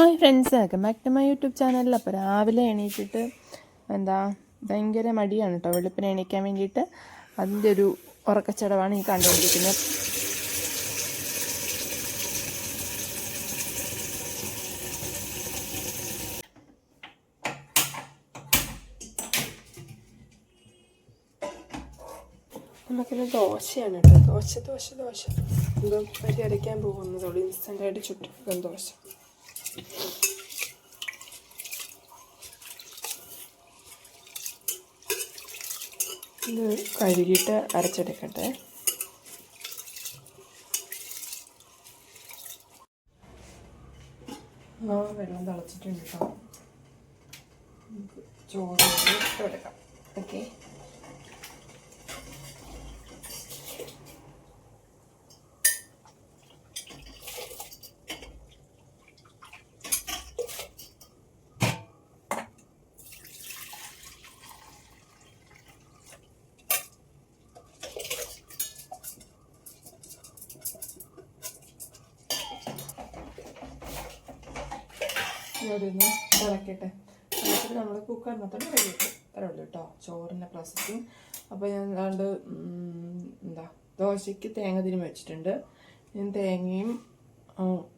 Hi friends welcome back to my YouTube ചാനലിൽ അപ്പോൾ രാവിലെ എണീറ്റിട്ട് എന്താ ഭയങ്കര മടിയാണ് കേട്ടോ വെളുപ്പിനെ എണീക്കാൻ വേണ്ടിയിട്ട് അതിന്റെ ഒരു ഉറക്കച്ചടവാണ് ഈ കണ്ടുകൊണ്ടിരിക്കുന്നത് നമുക്കൊരു ദോശയാണ് കേട്ടോ ദോശ ദോശ ദോശ. എന്തോ അരി അരയ്ക്കാൻ പോകുന്നതുള്ളൂ ഇൻസ്റ്റന്റായിട്ട് ചുറ്റും ദോശ. ഇത് കഴുകിയിട്ട് അരച്ചെടുക്കട്ടെ. വെള്ളം തിളച്ചിട്ടുണ്ട് കേട്ടോ. നമുക്ക് ചോറ് ഇട്ടെടുക്കാം ഓക്കെ ഇവിടെ ഒന്ന് തിളക്കട്ടെ നമ്മൾ കുക്കർ കുക്കറിനകത്തോട്ട് റെഡി അത്രേ ഉള്ളൂ കേട്ടോ ചോറിന്റെ പ്രോസസ്സിങ് അപ്പോൾ ഞാൻ ഏതാണ്ട് ഉം, എന്താ ദോശയ്ക്ക് തേങ്ങ തിരുമ്മി വെച്ചിട്ടുണ്ട്. ഞാൻ തേങ്ങയും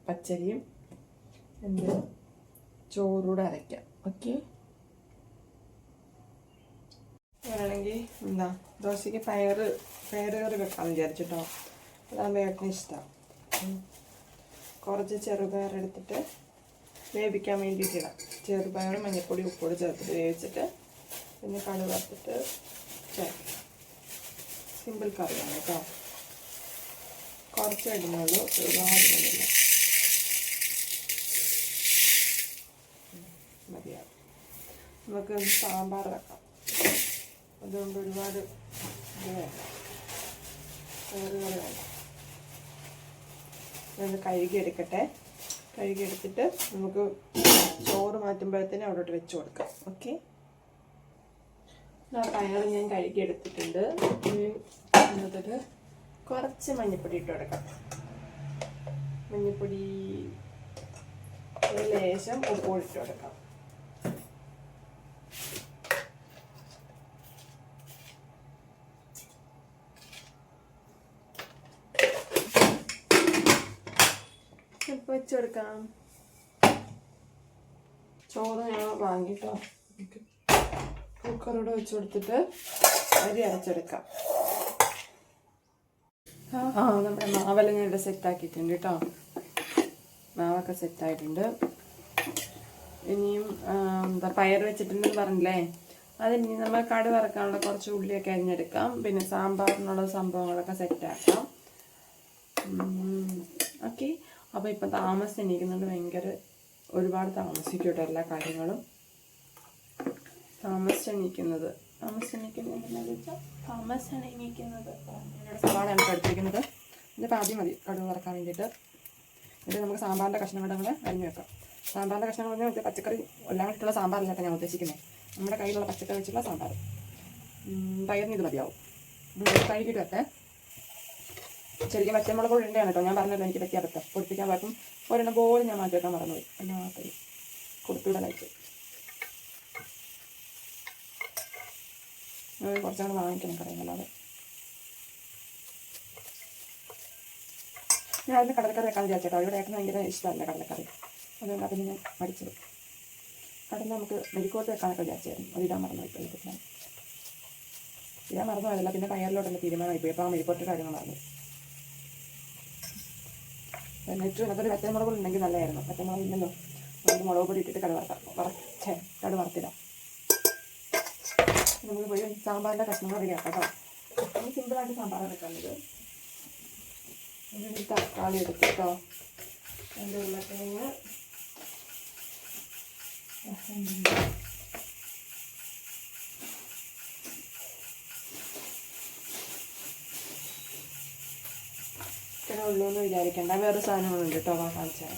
പച്ചരിയും എന്ത് ചോറൂടെ അരയ്ക്കാം. ഓക്കെ? വേണമെങ്കിൽ എന്താ ദോശയ്ക്ക് പയർ പയർ കറി വെക്കാമെന്ന് വിചാരിച്ചിട്ടോ. അതാകുമ്പോൾ ഏട്ടന് ഇഷ്ടമാണ് കുറച്ച് ചെറുപയർ എടുത്തിട്ട് വേവിക്കാൻ വേണ്ടിയിട്ടിടാം. ചെറുപയറും മഞ്ഞൾപ്പൊടി ഉപ്പൊടി ചേർത്തിട്ട് വേവിച്ചിട്ട് പിന്നെ കടു വറുത്തിട്ട് സിമ്പിൾ കറിയാണ് കേട്ടോ കുറച്ച് ഇടുന്നുള്ളൂ. ഒരുപാട് മതിയാവും. നമുക്ക് സാമ്പാർ വെക്കാം. അതുകൊണ്ട് ഒരുപാട് ഇത് വേണ്ട. കറികൾ വേണ്ട. ഒന്ന് കഴുകി എടുക്കട്ടെ കഴുകി എടുത്തിട്ട് നമുക്ക് ചോറ് മാറ്റുമ്പോഴത്തേനും അവിടോട്ട് വെച്ച് കൊടുക്കാം. ഓക്കെ? ആ പയർ ഞാൻ കഴുകിയെടുത്തിട്ടുണ്ട്. ഇനി കുറച്ച് മഞ്ഞൾപ്പൊടി ഇട്ട് കൊടുക്കാം. മഞ്ഞൾപ്പൊടി ഒരു ലേശം ഉപ്പ് ഇട്ട് കൊടുക്കാം ഇപ്പൊ വെച്ച് ചോറ് ഞാൻ വാങ്ങിട്ടോ. കുക്കറോടെ വെച്ച് കൊടുത്തിട്ട് അരി അരച്ചെടുക്കാം. ആ നമ്മുടെ മാവെല്ലാം ഞാൻ ഇവിടെ സെറ്റാക്കിയിട്ടുണ്ട് കേട്ടോ മാവൊക്കെ സെറ്റായിട്ടുണ്ട് ഇനിയും എന്താ പയർ വെച്ചിട്ടുണ്ടെന്ന് പറഞ്ഞില്ലേ? അതിനി നമ്മൾ കടു വറക്കാനുള്ള കുറച്ച് ഉള്ളിയൊക്കെ അരിഞ്ഞെടുക്കാം. പിന്നെ സാമ്പാറിനുള്ള സംഭവങ്ങളൊക്കെ സെറ്റാക്കാം ഓക്കെ അപ്പോൾ ഇപ്പം താമസം എണീക്കുന്നുണ്ട് ഭയങ്കര ഒരുപാട് താമസിക്കട്ടെ കേട്ടോ എല്ലാ കാര്യങ്ങളും. താമസിച്ച് എണീക്കുന്നത് താമസിച്ച് എങ്ങനെയാണെന്ന് വെച്ചാൽ താമസിച്ചാണ് എണീക്കുന്നത് ഞാനിവിടെ സവാളയാണ് എടുത്തിരിക്കുന്നത്. ഇതിപ്പോൾ ആദ്യം മതി. കടുക് വറക്കാൻ വേണ്ടിയിട്ട്. എന്നിട്ട് നമുക്ക് സാമ്പാറിന്റെ കഷ്ണങ്ങൾ കൂടെ അരിഞ്ഞു വെക്കാം. സാമ്പാറിന്റെ കഷ്ണങ്ങൾ എന്ന് വെച്ചാൽ പച്ചക്കറി എല്ലാം ഇട്ടുള്ള സാമ്പാറിലൊക്കെ ഞാൻ ഉദ്ദേശിക്കുന്നത് നമ്മുടെ കയ്യിലുള്ള പച്ചക്കറി വെച്ചുള്ള സാമ്പാർ പയറിന് ഇത് മതിയാവും. കഴുകിയിട്ട് വെക്കേ. ശരിക്കും പച്ചമുളക് ഉണ്ടാണ് കേട്ടോ. ഞാൻ പറഞ്ഞല്ലോ എനിക്ക് പറ്റിയ അബദ്ധം. പൊടിപ്പിക്കാൻ പറ്റും ഒരെണ്ണം പോലും ഞാൻ മാറ്റി വെക്കാൻ മറന്നുപോയി. എന്നെ മാത്രമേ കൊടുത്തുവിടാനായിട്ട് കുറച്ചുകൂടെ വാങ്ങിക്കണം കടയിലല്ലാതെ ഞാൻ അതിന് കടലക്കറി വെക്കാൻ വിചാരിച്ചേട്ടോ ഇവിടെ ഏട്ടന് ഭയങ്കര ഇഷ്ടമല്ല കടലക്കറി. അതുകൊണ്ട് അതിന് ഞാൻ മടിച്ചത് കടന്ന് നമുക്ക് മെരിക്കോട്ട് വെക്കാനൊക്കെ വിചാരിച്ചായിരുന്നു. അത് ഇടാൻ മറന്നു പോയി ഇടാൻ മറന്നു പോയതല്ല പിന്നെ കയറിലോട്ടുള്ള തീരുമാനമായി പോയി. അപ്പോൾ ആ മെരിക്കോട്ട് കാര്യങ്ങൾ മറന്നു എന്നിട്ട് അതിനകത്തൊരു പച്ചമുളക് ഉണ്ടെങ്കിൽ നല്ലതായിരുന്നു. പച്ചമുളക് ഇല്ലല്ലോ. നമുക്ക് മുളക് പൊടി ഇട്ടിട്ട് കട വറക്കാം. വറച്ചേ കട വറുത്തിടാം. നമുക്ക് പോയി സാമ്പാറിന്റെ കഷ്ണങ്ങൾ റെഡിയാക്കാം കേട്ടോ. നമ്മൾ സിമ്പിളായിട്ട് സാമ്പാർ വെക്കാനുള്ളത് തക്കാളി എടുക്കും കേട്ടോ. അതിന്റെ ഉരുളക്കിഴങ്ങ് ഇത്ര ഉള്ളൂ എന്ന് വിചാരിക്കണ്ട. വേറെ സാധനങ്ങളുണ്ട് കേട്ടോ കാണിച്ചാൽ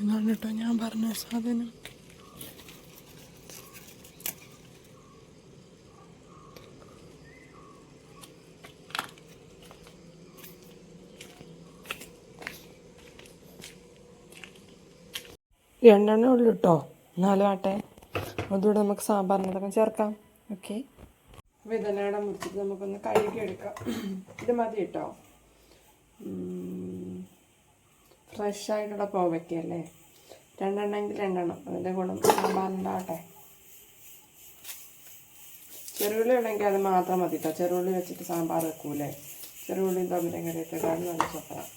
ഇതാണ് ഞാൻ പറഞ്ഞ സാധനം. രണ്ടെണ്ണേ ഉള്ളൂ കേട്ടോ. നാല് ആട്ടെ അതുകൂടെ നമുക്ക് സാമ്പാറിനൊക്കെ ചേർക്കാം. ഓക്കെ. അപ്പോൾ ഇതെല്ലാം മുറിച്ചിട്ട് നമുക്കൊന്ന് കഴുകി എടുക്കാം. ഇത് മതി കേട്ടോ. ഫ്രഷ് ആയിട്ടുള്ള കോവയ്ക്കല്ലേ രണ്ടെണ്ണമെങ്കിൽ രണ്ടെണ്ണം. അതിന്റെ ഗുണം സാമ്പാറുണ്ടാവട്ടെ ചെറുള്ളി ഉണ്ടെങ്കിൽ അത് മാത്രം മതി കേട്ടോ. ചെറുള്ളി വെച്ചിട്ട് സാമ്പാർ വെക്കൂലേ? ചെറുള്ളിയും തമ്മിലും കറിയിട്ടേക്കാളും നല്ല സൂപ്പറാണ്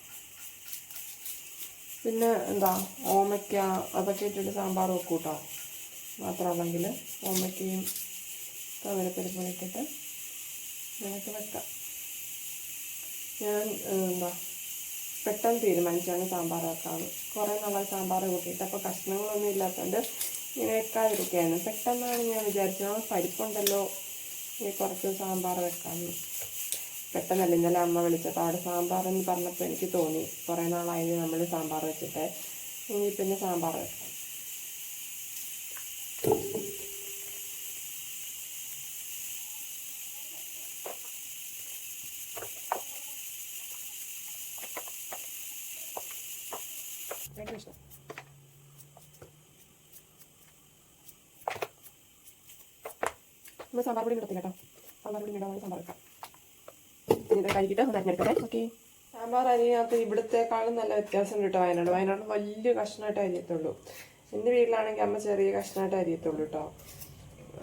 പിന്നെ എന്താ? ഓമയ്ക്ക അതൊക്കെ ഇട്ടിട്ട് സാമ്പാർ വെക്കൂട്ടോ. കേട്ടോ മാത്രമല്ലെങ്കിൽ ഓമയ്ക്കയും കവരപ്പരിപ്പും ഇട്ടിട്ട് നമുക്ക് വെക്കാം. ഞാൻ എന്താ പെട്ടെന്ന് തീരുമാനിച്ചാണ് സാമ്പാർ വെക്കാറ് കുറേ നല്ല സാമ്പാർ കൂട്ടിയിട്ട് അപ്പോൾ കഷ്ണങ്ങളൊന്നും ഇല്ലാത്തതുകൊണ്ട് ഇങ്ങനെ വെക്കാതിരിക്കുകയായിരുന്നു പെട്ടെന്നാണ് ഞാൻ വിചാരിച്ചത് പരിപ്പുണ്ടല്ലോ ഈ കുറച്ച് സാമ്പാർ വെക്കാമെന്ന്. പെട്ടെന്നല്ല ഇന്നലെ അമ്മ വിളിച്ചപ്പോൾ അവിടെ സാമ്പാർ എന്ന് പറഞ്ഞപ്പോൾ എനിക്ക് തോന്നി. കുറേ നാളായി നമ്മൾ സാമ്പാർ വെച്ചിട്ട് ഇനി പിന്നെ സാമ്പാർ വെക്കാം ഭയങ്കര ഇഷ്ടം നമ്മൾ സാമ്പാർ പൊടി കിടത്തില്ല കേട്ടോ. സാമ്പാർ പൊടി ഇടാൻ സാമ്പാർ വെക്കാം ഇത് കഴുകിയിട്ട് ഒന്ന് അരിഞ്ഞെടുക്കട്ടെ. ഓക്കെ. സാമ്പാർ അരിയകത്ത് ഇവിടത്തെക്കാളും നല്ല വ്യത്യാസം കേട്ടോ വയനാട് വയനാട് വലിയ കഷ്ണമായിട്ട് അരിയത്തുള്ളൂ. എന്റെ വീട്ടിലാണെങ്കിൽ അമ്മ ചെറിയ കഷ്ണമായിട്ട് അരിയത്തുള്ളൂ കേട്ടോ.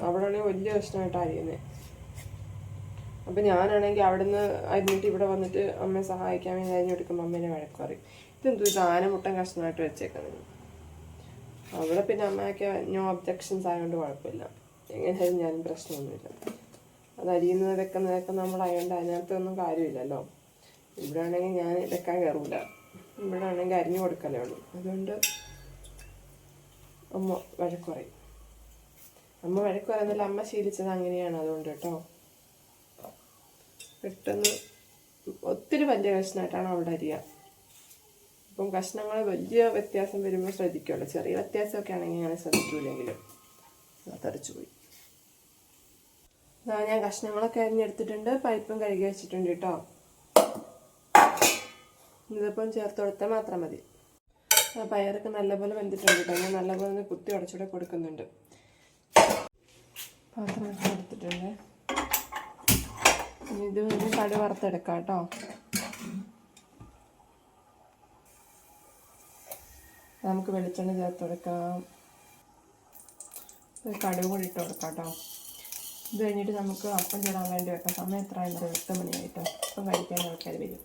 അവിടെ ആണെങ്കിൽ വലിയ കഷ്ണമായിട്ട് അരിയുന്നത് അപ്പം ഞാനാണെങ്കിൽ അവിടുന്ന് അരിഞ്ഞിട്ട് ഇവിടെ വന്നിട്ട് അമ്മയെ സഹായിക്കാൻ വേണ്ടി അരിഞ്ഞെടുക്കുമ്പോൾ അമ്മേനെ വഴക്ക് പറയും ഇതെന്തോ ഇത് ആനമുട്ടൻ കഷ്ണമായിട്ട് വെച്ചേക്കുന്നത് അവിടെ പിന്നെ അമ്മയൊക്കെ നോ ഒബ്ജെക്ഷൻസ് ആയതുകൊണ്ട് കുഴപ്പമില്ല. എങ്ങനെയായാലും ഞാൻ പ്രശ്നമൊന്നുമില്ല അത് അരിയുന്നത് വെക്കുന്നതൊക്കെ അയണ്ട അതിനകത്തൊന്നും കാര്യമില്ലല്ലോ. ഇവിടെ ആണെങ്കിൽ ഞാൻ വെക്കാൻ കയറില്ല ഇവിടെ ആണെങ്കിൽ അരിഞ്ഞു കൊടുക്കലേ ഉള്ളൂ. അതുകൊണ്ട് അമ്മ വഴക്ക് പറയും. അമ്മ വഴക്ക് പറയുന്നില്ല. അമ്മ ശീലിച്ചത് അങ്ങനെയാണ് അതുകൊണ്ട് കേട്ടോ. പെട്ടെന്ന് ഒത്തിരി വലിയ കഷ്ണമായിട്ടാണ് അവിടെ അരിയുക. അപ്പം കഷ്ണങ്ങൾ വലിയ വ്യത്യാസം വരുമ്പോൾ ശ്രദ്ധിക്കുള്ളൂ ചെറിയ വ്യത്യാസമൊക്കെ ആണെങ്കിൽ ഞാൻ ശ്രദ്ധിക്കൂലെങ്കിലും. തെറിച്ചു പോയി ഞാൻ കഷ്ണങ്ങളൊക്കെ അരിഞ്ഞെടുത്തിട്ടുണ്ട്. പരിപ്പും കഴുകി വെച്ചിട്ടുണ്ട് കേട്ടോ. ഇതിപ്പം ചേർത്ത് കൊടുത്താൽ മാത്രം മതി. പയറൊക്കെ നല്ലപോലെ വെന്തിട്ടുണ്ട് കേട്ടോ. ഞാൻ നല്ലപോലെ ഒന്ന് കുത്തി ഉടച്ചൂടെ കൊടുക്കുന്നുണ്ട്. പാത്രം എടുത്തിട്ടുണ്ട്. ഇത് വന്ന് കടു വറുത്തെടുക്കാം കേട്ടോ. നമുക്ക് വെളിച്ചെണ്ണ ചേർത്ത് കൊടുക്കാം. ഒരു കടുക് കൂടി ഇട്ട് കൊടുക്കാം കേട്ടോ ഇത് കഴിഞ്ഞിട്ട് നമുക്ക് അപ്പം ചൂടാൻ വേണ്ടി വെക്കാം. സമയം എത്ര? ആയിരുന്നു എട്ട് മണിയായിട്ടോ. അപ്പം കഴിക്കാൻ ആൾക്കാർ വരും.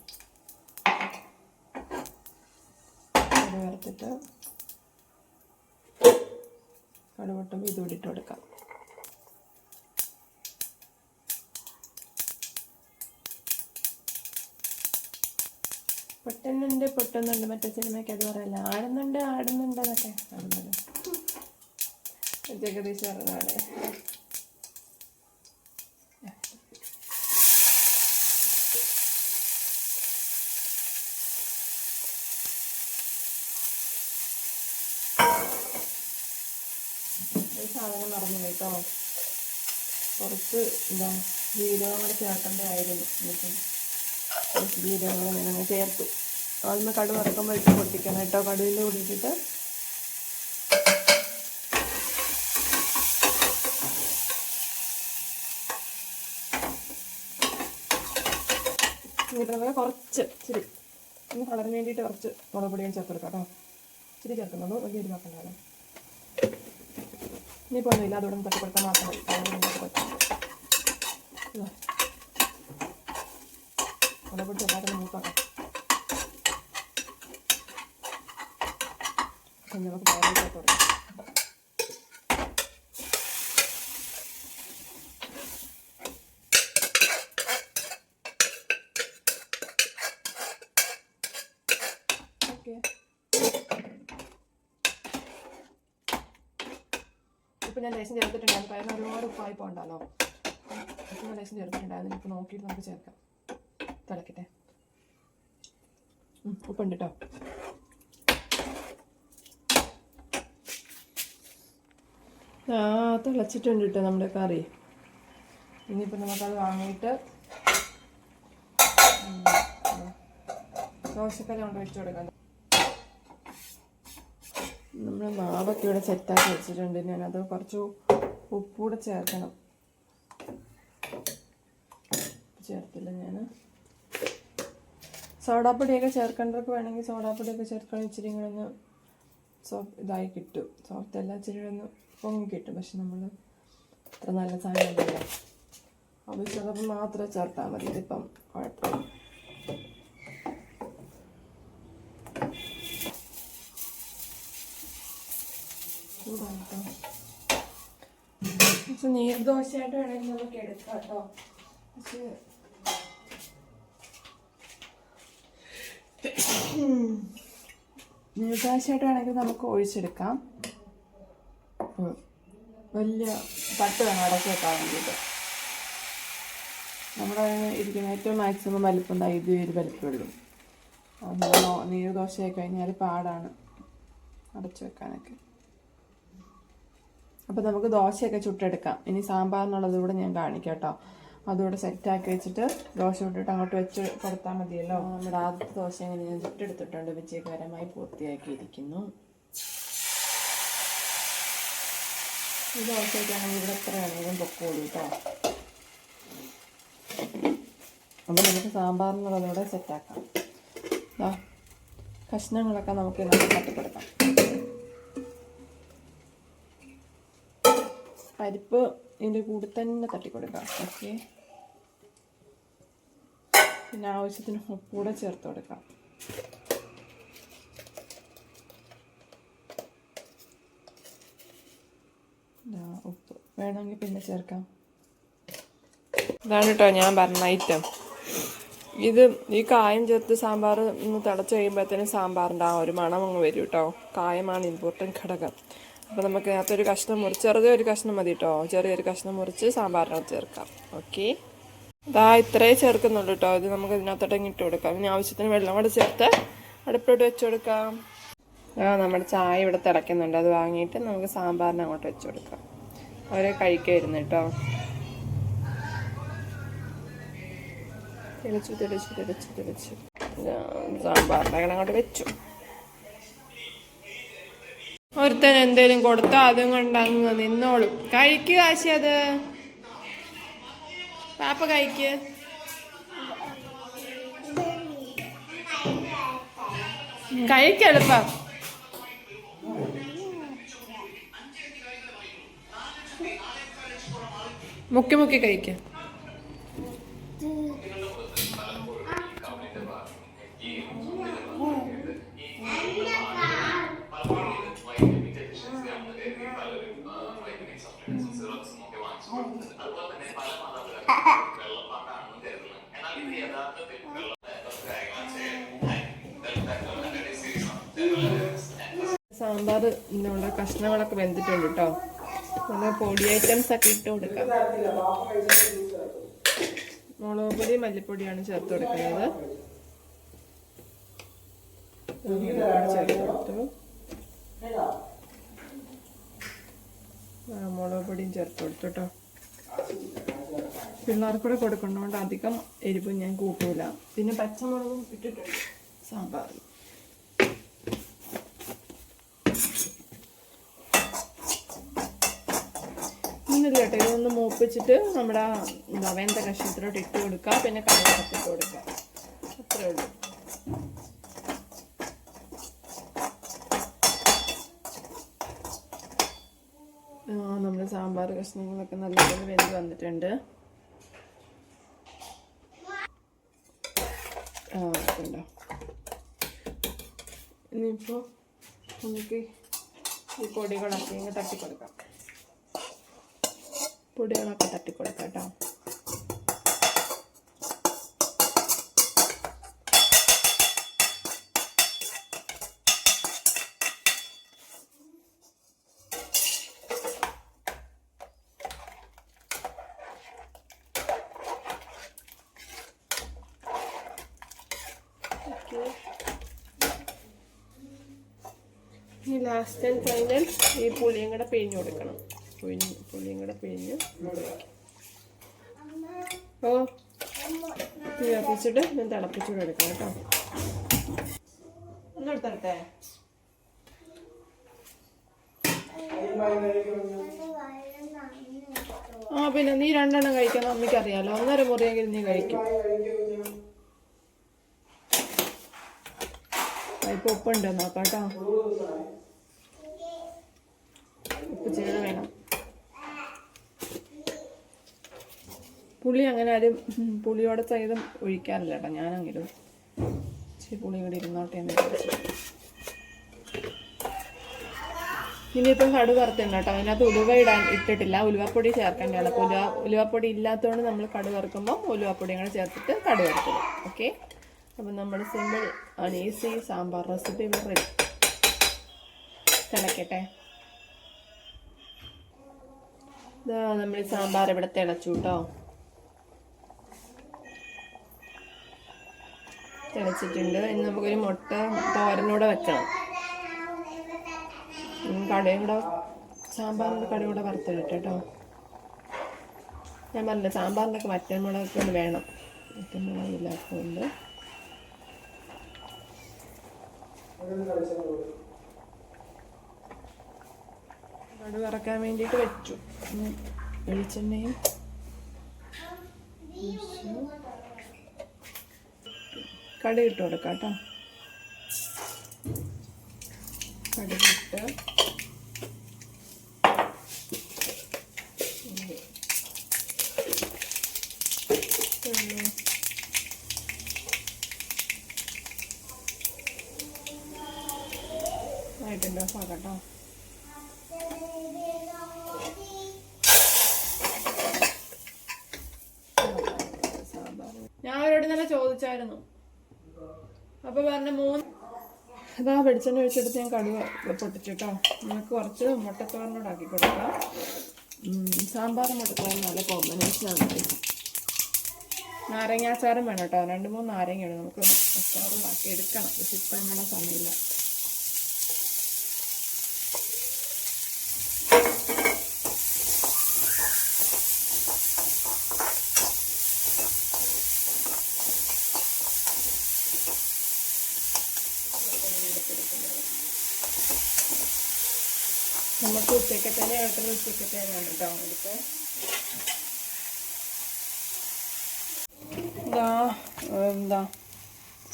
കടുക് വറുത്തിട്ട് കടുക് പൊട്ടുമ്പോൾ ഇത് കൂടി ഇട്ട് കൊടുക്കാം. പൊട്ടുന്നുണ്ട് പൊട്ടുന്നുണ്ട്. മറ്റേ സിനിമയ്ക്ക് അത് പറയല്ല ആടുന്നുണ്ട് ആടുന്നുണ്ട് എന്നൊക്കെ. പറഞ്ഞാടെ ഒരു സാധനം മറന്നു കേട്ടോ. കുറച്ച് എന്താ ജീരകം കൂടെ ചേർക്കേണ്ടതായിരുന്നു ഇനിയിപ്പം കുറച്ച് ചേർത്തു. അതിന് കടുക് വറക്കുമ്പോൾ ഇട്ട് പൊട്ടിക്കണം കേട്ടോ. കടുവിന്റെ കൂടിയിട്ട് നമുക്ക് കുറച്ച് ഇച്ചിരി ഒന്ന് കളറിന് വേണ്ടിയിട്ട് കുറച്ച് മുളക് പൊടിയും ചേർത്ത് കൊടുക്കാം കേട്ടോ. ഇച്ചിരി ചേർക്കുന്നുള്ളൂ. വലിയ എരിവാക്കണ്ടല്ലോ ഇനിയിപ്പോൾ ഒന്നുമില്ല. അതോടൊന്ന് തട്ടി കൊടുക്കാൻ മാത്രം. മുളക് പൊടി നമുക്ക് പയറ് ചേർത്ത് കൊടുക്കാം ഓക്കെ ഇപ്പം ഞാൻ ലേശം ചേർത്തിട്ടുണ്ടായിരുന്നു. കാരണം ഒരുപാട് ഉപ്പായിപ്പോൾ ഉണ്ടല്ലോ ഞാൻ ലേശം ചേർത്തിട്ടുണ്ടായിരുന്നു. ഇപ്പം നോക്കിയിട്ട് നമുക്ക് ചേർക്കാം. തിളക്കട്ടെ. ഉപ്പ് ഉപ്പുണ്ട് കേട്ടോ ആ തിളച്ചിട്ടുണ്ട് കേട്ടോ നമ്മുടെ കറി. ഇനിയിപ്പോൾ നമുക്കത് വാങ്ങിയിട്ട് ഉം, ദോശക്കല്ല് കൊണ്ട് വെച്ച് കൊടുക്കാം. നമ്മൾ മാവൊക്കെ ഇവിടെ സെറ്റാക്കി വെച്ചിട്ടുണ്ട്. ഞാനത് കുറച്ച് ഉപ്പൂടെ ചേർക്കണം. ചേർത്തില്ല ഞാൻ സോഡാപ്പൊടിയൊക്കെ ചേർക്കേണ്ടവർക്ക് വേണമെങ്കിൽ സോഡാപ്പൊടിയൊക്കെ ചേർക്കാൻ ഇച്ചിരി കൂടെ ഒന്ന് സോഫ്റ്റ് ഇതായി കിട്ടും. സോഫ്റ്റ് എല്ലാം ഇച്ചിരി ഒന്ന് പൊങ്ങി കിട്ടും. പക്ഷെ നമ്മൾ അത്ര നല്ല സാധനമല്ലല്ലോ. ആവശ്യമുള്ളപ്പോൾ മാത്രമേ ചേർത്താൽ മതി. ഇതിപ്പം കുഴപ്പമില്ല. പക്ഷെ നീർദോശയായിട്ട് വേണമെങ്കിൽ നമുക്ക് എടുക്കാം കേട്ടോ. പക്ഷേ നീർദോശയായിട്ട് വേണമെങ്കിൽ നമുക്ക് ഒഴിച്ചെടുക്കാം. വലിയ തട്ട് വേണം അടക്കി വെക്കാൻ വേണ്ടിയിട്ട്. നമ്മുടെ ഇരിക്കുന്ന ഏറ്റവും മാക്സിമം വലിപ്പം ഇത് ഒരു വലിപ്പമുള്ളൂ അത് നീർദോശയായി കഴിഞ്ഞാൽ പാടാണ് അടച്ചു വെക്കാനൊക്കെ. അപ്പോൾ നമുക്ക് ദോശയൊക്കെ ചുട്ടെടുക്കാം. ഇനി സാമ്പാറിനുള്ളത് കൂടെ ഞാൻ കാണിക്കാം കേട്ടോ അതുകൂടെ സെറ്റാക്കി വെച്ചിട്ട് ദോശ ഇട്ടിട്ട് അങ്ങോട്ട് വെച്ച് കൊടുത്താൽ മതിയല്ലോ. നമ്മുടെ ആദ്യത്തെ ദോശ ഇങ്ങനെ ഞാൻ ചുട്ടെടുത്തിട്ടുണ്ട്. വിജയകരമായി പൂർത്തിയാക്കിയിരിക്കുന്നു. ഈ ദോശയ്ക്കാണെങ്കിൽ ഇവിടെ എത്ര വേണമെങ്കിലും പൊക്കോളൂ കേട്ടോ അപ്പോൾ നമുക്ക് സാമ്പാറിനുള്ളതൂടെ സെറ്റാക്കാം കഷ്ണങ്ങളൊക്കെ നമുക്ക് ഇതിനകത്ത് തട്ടിക്കൊടുക്കാം. പരിപ്പ് ഇതിന്റെ കൂടെ തന്നെ തട്ടിക്കൊടുക്കാം. ഓക്കെ പിന്നെ ആവശ്യത്തിന് ഉപ്പൂടെ ചേർത്ത് കൊടുക്കാം. ഉപ്പ്. വേണമെങ്കിൽ പിന്നെ ചേർക്കാം. ഇതാണ് കേട്ടോ ഞാൻ പറഞ്ഞ ഐറ്റം ഇത് ഈ കായം ചേർത്ത് സാമ്പാർ ഒന്ന് തിളച്ച് കഴിയുമ്പോഴത്തേനും സാമ്പാറിന്റെ ആ ഒരു മണം അങ്ങ് വരും കേട്ടോ. കായമാണ് ഇമ്പോർട്ടന്റ് ഘടകം. അപ്പോൾ നമുക്ക് ഒരു കഷ്ണം മുറിച്ച് ചെറുതേ ഒരു കഷ്ണം മതി കേട്ടോ ചെറിയൊരു കഷ്ണം മുറിച്ച് സാമ്പാറിനകത്ത് ചേർക്കാം. ഓക്കെ ഇതാ ഇത്രേ ചേർക്കുന്നുള്ളൂ കേട്ടോ ഇത് നമുക്ക് ഇതിനകത്തോട്ട് ഇട്ട് കൊടുക്കാം. ഇനി ആവശ്യത്തിന് വെള്ളം കൂടെ ചേർത്ത് അടുപ്പിലോട്ട് വെച്ച് കൊടുക്കാം. ആ നമ്മുടെ ചായ ഇവിടെ തിളയ്ക്കുന്നുണ്ട്. അത് വാങ്ങിയിട്ട് നമുക്ക് സാമ്പാറിന് അങ്ങോട്ട് വെച്ച് കൊടുക്കാം. അവരെ കഴിക്കായിരുന്നു കേട്ടോ തിളച്ചു തിളച്ചു തിളച്ചു തിളച്ചു. സാമ്പാറിന്റെ അങ്ങോട്ട് വെച്ചു. ഒരുത്തൻ എന്തേലും കൊടുത്തോ അതും കൊണ്ട് അങ്ങ് നിന്നോളും. കഴിക്കുക ആശി അത്. പാപ്പ കഴിക്ക്. കഴിക്കെളുപ്പം മുക്കി മുക്കി കഴിക്ക. ഒക്കെ ഇട്ട് കൊടുക്കാം. മുളക് പൊടി മല്ലിപ്പൊടിയാണ് ചേർത്ത് കൊടുക്കുന്നത്. മുളക് പൊടിയും ചേർത്ത് കൊടുത്തു കേട്ടോ പിള്ളേർക്ക് കൂടെ കൊടുക്കുന്നതുകൊണ്ട് അധികം എരിവും ഞാൻ കൂട്ടൂല. പിന്നെ പച്ചമുളകും ഇട്ടിട്ടുണ്ട്. സാമ്പാറിൽ. ഇന്നില്ല കേട്ടോ. ഇതൊന്ന് മൂപ്പിച്ചിട്ട് നമ്മുടെ വെന്ത കഷ്ണത്തിലോട്ട് ഇട്ട് കൊടുക്കുക പിന്നെ ഇട്ട് കൊടുക്കുക അത്രേ ഉള്ളൂ. നമ്മുടെ സാമ്പാർ കഷ്ണങ്ങളൊക്കെ നല്ലപോലെ വെന്ത് വന്നിട്ടുണ്ട്. ആ ഇനിയിപ്പോൾ നമുക്ക് ഈ പൊടികളൊക്കെ ഇങ്ങനെ തട്ടിക്കൊടുക്കാം. പൊടികളൊക്കെ തട്ടിക്കൊടുക്കാം കേട്ടോ ഈ ലാസ്റ്റ് ആൻഡ് ഫൈനൽ ഈ പുളിയും കൂടെ പിഴിഞ്ഞു കൊടുക്കണം. പുഴിഞ്ഞ് പുളിയും കൂടെ പിഴിഞ്ഞ് ഓ. തീ ഞാൻ തിളപ്പിച്ചുകൂടെ എടുക്കാം കേട്ടോ. ഒന്നെടുത്തരട്ടെ ആ പിന്നെ നീ രണ്ടെണ്ണം കഴിക്കണം. അമ്മയ്ക്ക് അറിയാലോ ഒന്നര മുറിയെങ്കിലും നീ കഴിക്കും. ഇപ്പൊ ഉപ്പുണ്ട്. നോക്കാട്ടോ ഉപ്പ് ചെയ്ത് വേണം. പുളി അങ്ങനെ ആരും പുളിയോടെ ചെയ്തും ഒഴിക്കാറില്ല കേട്ടോ. ഞാനെങ്കിലും ഇച്ചിരി പുളി കൂടി ഇരുന്നോട്ടെ എന്ന് വിചാരിച്ചു. ഇനിയിപ്പം കടുക് വറുത്തുണ്ട് കേട്ടോ. അതിനകത്ത് ഉലുവ ഇടാൻ ഇട്ടിട്ടില്ല. ഉലുവപ്പൊടി ചേർക്കേണ്ടതാണ്. അപ്പോൾ ഉലുവ ഉലുവപ്പൊടി ഇല്ലാത്തതുകൊണ്ട് നമ്മൾ കടു വറുക്കുമ്പോൾ ഉലുവപ്പൊടിയും കൂടെ ചേർത്തിട്ട് കടു വറുത്തത് ഓക്കെ? അപ്പം നമ്മുടെ സിമ്പിൾ ആണ് ഈസി സാമ്പാർ റെസിപ്പി റെഡി. തിളക്കട്ടെ. നമ്മൾ സാമ്പാർ ഇവിടെ തിളച്ചു കേട്ടോ. തിളച്ചിട്ടുണ്ട്. ഇനി നമുക്കൊരു മുട്ട തോരനൂടെ വെക്കണം കടയും കൂടെ സാമ്പാറിന്റെ കടയും കൂടെ വറുത്തിട്ട് കേട്ടോ. ഞാൻ പറഞ്ഞില്ല സാമ്പാറിനൊക്കെ വറ്റൻമുളകൊക്കെ ഒന്ന് വേണം. വറ്റൻമുളക് ഇല്ലാത്തതുകൊണ്ട്. കടു വറക്കാൻ വേണ്ടിയിട്ട് വെച്ചു. വെളിച്ചെണ്ണയും. കടുക് ഇട്ട് കൊടുക്കാം കേട്ടോ കടുകിട്ട് ഞാൻ അവരോട് ഇന്നലെ ചോദിച്ചായിരുന്നു. അപ്പൊ പറഞ്ഞ മൂന്ന് അതാ വെളിച്ചെണ്ണ ഒഴിച്ചെടുത്ത് ഞാൻ കടുവ പൊട്ടിച്ചിട്ടോ. നമുക്ക് കുറച്ച് മുട്ടത്തോറിനോട് ആക്കി കൊടുക്കാം. സാമ്പാർ മുട്ടത്തോറിന് നല്ല കോമ്പിനേഷനാണ് നാരങ്ങ അച്ചാറും വേണം കേട്ടോ. രണ്ട് മൂന്ന് നാരങ്ങയാണ് നമുക്ക് അച്ചാറും ആക്കി എടുക്കണം. പക്ഷെ ഇപ്പം സമയമില്ല. നമുക്ക് ഉച്ചക്കത്തേനെ ഏട്ടന് ഉച്ചക്കത്തേനാണ് കേട്ടോ എടുത്ത് ഇതാ എന്താ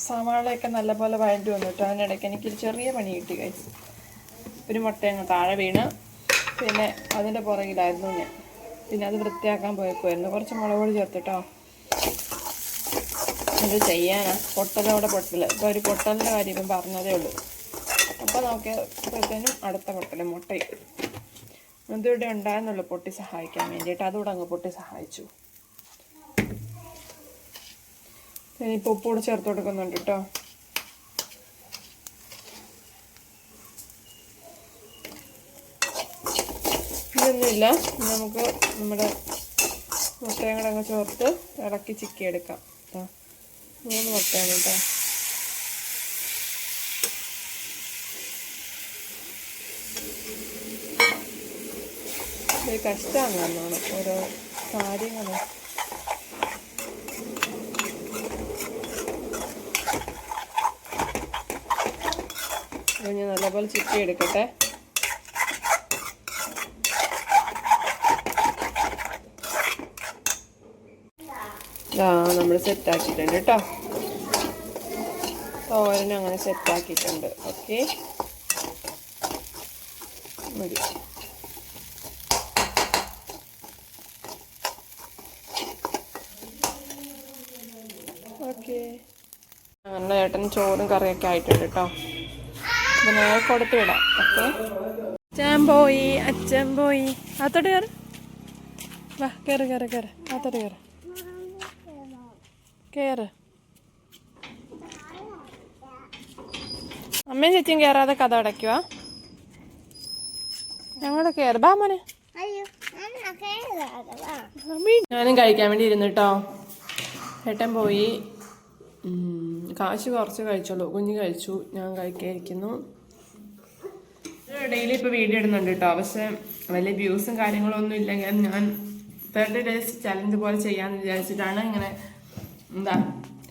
സവാളയൊക്കെ നല്ലപോലെ വഴണ്ടി വന്നു കേട്ടോ. അതിനിടയ്ക്ക് എനിക്കൊരു ചെറിയ പണി കിട്ടി കഴിച്ചു ഒരു മുട്ട അങ്ങ് താഴെ വീണ്. പിന്നെ അതിന്റെ പുറകിലായിരുന്നു ഞാൻ. പിന്നെ അത് വൃത്തിയാക്കാൻ പോയേക്കുമായിരുന്നു കുറച്ച് മുളക് പൊടി ചേർത്തിട്ടോ ഇത് ചെയ്യാനാണ് പൊട്ടലോടെ പൊട്ടൽ ഇപ്പോൾ ഒരു പൊട്ടലിന്റെ കാര്യം ഇപ്പം പറഞ്ഞതേ ഉള്ളൂ. അപ്പോൾ നോക്കിയപ്പോഴത്തേനും അടുത്ത പൊട്ടൽ മുട്ടയും ഇതിവിടെ ഉണ്ടായെന്നുള്ള പൊട്ടി സഹായിക്കാൻ വേണ്ടിയിട്ട്. അതുകൂടെ അങ്ങ് പൊട്ടി സഹായിച്ചു. ഇനിയിപ്പോൾ ഉപ്പ് കൂടെ ചേർത്ത് കൊടുക്കുന്നുണ്ട് കേട്ടോ. ഇതൊന്നുമില്ല. നമുക്ക് നമ്മുടെ മുട്ടയും കൂടെ അങ്ങ് ചേർത്ത് ഇളക്കി ചിക്കി എടുക്കാം മൂന്ന് മുട്ടയാണ് കേട്ടോ. ഇത് കഷ്ടമാണ് നല്ലോണം ഓരോ കാര്യങ്ങളും. ഞാൻ നല്ലപോലെ ചുറ്റി എടുക്കട്ടെ ആ നമ്മൾ സെറ്റാക്കിയിട്ടുണ്ട് കേട്ടോ. തോരൻ അങ്ങനെ സെറ്റാക്കിയിട്ടുണ്ട്. ഓക്കെ. മതി ഓക്കെ അങ്ങനെ ഏട്ടൻ ചോറും കറിയൊക്കെ ആയിട്ടുണ്ട് കേട്ടോ അപ്പൊ നേരെ കൊടുത്തു വിടാം. ഓക്കെ? അച്ഛൻ പോയി അച്ഛൻ പോയി. അത്തോട്ട് കയറി വാ കയറി കയറി കയറി അത്തോട്ട് കയറി കയറ് അമ്മയും ചേച്ചിയും കയറാതെ കഥ അടയ്ക്കുക ഞങ്ങൾ കയറി ബാ മോനെ. ഞാനും കഴിക്കാൻ വേണ്ടി ഇരുന്നു കേട്ടോ ഏട്ടൻ പോയി. കാശ് കുറച്ച് കഴിച്ചോളൂ. കുഞ്ഞ് കഴിച്ചു. ഞാൻ കഴിക്കാതിരിക്കുന്നു ഡെയിലി ഇപ്പോൾ വീഡിയോ ഇടുന്നുണ്ട് കേട്ടോ. പക്ഷെ വലിയ വ്യൂസും കാര്യങ്ങളൊന്നും ഇല്ലെങ്കിൽ ഞാൻ തേർട്ടി ഡേയ്സ് ചലഞ്ച് പോലെ ചെയ്യാമെന്ന് വിചാരിച്ചിട്ടാണ് ഇങ്ങനെ എന്താ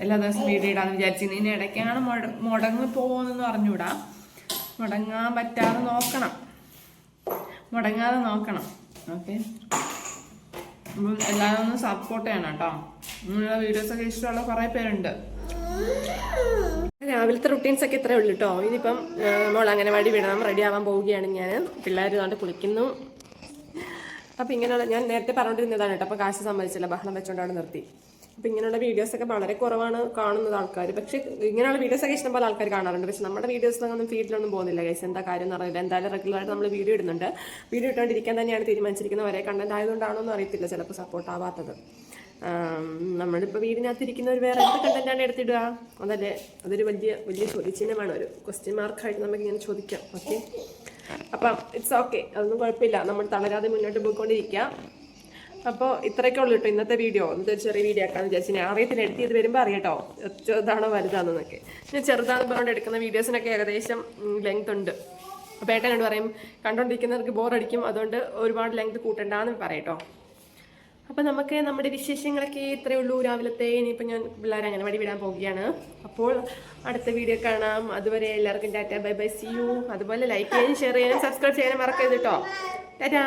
എല്ലാ ദിവസവും വീഡിയോ ഇടാന്ന് വിചാരിച്ചിരുന്നു ഇനി ഇടയ്ക്കാണ് മുട മുടങ്ങി പോകുമെന്ന് പറഞ്ഞുകൂടാ. മുടങ്ങാൻ പറ്റാതെ നോക്കണം. മുടങ്ങാതെ നോക്കണം. ഓക്കെ. എല്ലാവരും ഒന്ന് സപ്പോർട്ട് ചെയ്യണം കേട്ടോ. നിങ്ങളുടെ വീഡിയോസൊക്കെ ഇഷ്ടമുള്ള കുറേ പേരുണ്ട്. രാവിലത്തെ റുട്ടീൻസ് ഒക്കെ ഇത്രേ ഉള്ളൂ കേട്ടോ ഇനിയിപ്പം മോൾ അംഗനവാടി വിടണം റെഡി ആവാൻ പോവുകയാണ് ഞാൻ പിള്ളേർ ഇതുകൊണ്ട് കുളിക്കുന്നു. അപ്പം ഇങ്ങനെയുള്ള ഞാൻ നേരത്തെ പറഞ്ഞുകൊണ്ടിരുന്നതാണ് കേട്ടോ അപ്പം കാശ് സമ്മതിച്ചില്ല. ബഹളം വെച്ചുകൊണ്ടാണ് നിർത്തി. അപ്പം ഇങ്ങനെയുള്ള വീഡിയോസ് ഒക്കെ വളരെ കുറവാണ് കാണുന്നത് ആൾക്കാർ പക്ഷേ ഇങ്ങനെയുള്ള വീഡിയോസ് ഒക്കെ ഇഷ്ടംപോലെ ആൾക്കാർ കാണാറുണ്ട്. പക്ഷേ നമ്മുടെ വീഡിയോസ് ഒന്നും ഫീഡിലൊന്നും പോകുന്നില്ല ഗൈസ് എന്താ കാര്യം എന്ന് അറിയില്ല. എന്തായാലും റെഗുലറായിട്ട് നമ്മൾ വീഡിയോ ഇടുന്നുണ്ട്. വീഡിയോ ഇട്ടുകൊണ്ടിരിക്കാൻ തന്നെയാണ് തീരുമാനിച്ചിരിക്കുന്നത്. ഒരേ കണ്ടന്റ് ആയതുകൊണ്ടാണോ എന്ന് അറിയത്തില്ല. ചിലപ്പോൾ സപ്പോർട്ട് ആവാത്തത്. ആം, വീടിനകത്തിരിക്കുന്ന ഒരു വേറെ എന്ത് കണ്ടന്റാണ് എടുത്തിടുക? അതല്ലേ അതൊരു വലിയ വലിയ ചോദ്യചിഹ്നമാണ്. ഒരു ക്വസ്റ്റ്യൻ മാർക്കായിട്ട് നമുക്ക് ഇങ്ങനെ ചോദിക്കാം ഓക്കെ അപ്പം ഇറ്റ്സ് ഓക്കെ അതൊന്നും കുഴപ്പമില്ല. നമ്മൾ തളരാതെ മുന്നോട്ട് പോയിക്കൊണ്ടിരിക്കുക അപ്പോൾ ഇത്രയൊക്കെ ഉള്ളൂ കേട്ടോ ഇന്നത്തെ വീഡിയോ ഇന്നത്തെ ചെറിയ വീഡിയോ ആക്കാന്ന് വിചാരിച്ചു ഞാൻ അറിയത്തിന് എഡിറ്റ് ചെയ്ത് വരുമ്പോൾ അറിയട്ടോ ചെറുതാണോ വലുതാണെന്നൊക്കെ. ഞാൻ ചെറുതാണ് പറഞ്ഞുകൊണ്ട് എടുക്കുന്ന വീഡിയോസിനൊക്കെ ഏകദേശം ലെങ്ത് ഉണ്ട്. അപ്പോൾ ഏട്ടനോട് പറയും കണ്ടുകൊണ്ടിരിക്കുന്നവർക്ക് ബോറടിക്കും അതുകൊണ്ട് ഒരുപാട് ലെങ്ത് കൂട്ടണ്ടെന്ന് പറയട്ടോ അപ്പം നമുക്ക് നമ്മുടെ വിശേഷങ്ങളൊക്കെ ഇത്രയേ ഉള്ളൂ. രാവിലത്തെ ഇനിയിപ്പോൾ ഞാൻ പിള്ളേരെ അങ്ങനെ വഴി വിടാൻ പോവുകയാണ്. അപ്പോൾ അടുത്ത വീഡിയോ കാണാം. അതുവരെ എല്ലാവർക്കും tata bye bye see you. അതുപോലെ ലൈക്ക് ചെയ്യാനും ഷെയർ ചെയ്യാനും സബ്സ്ക്രൈബ് ചെയ്യാനും മറക്കരുത് കേട്ടോ ടാറ്റാ.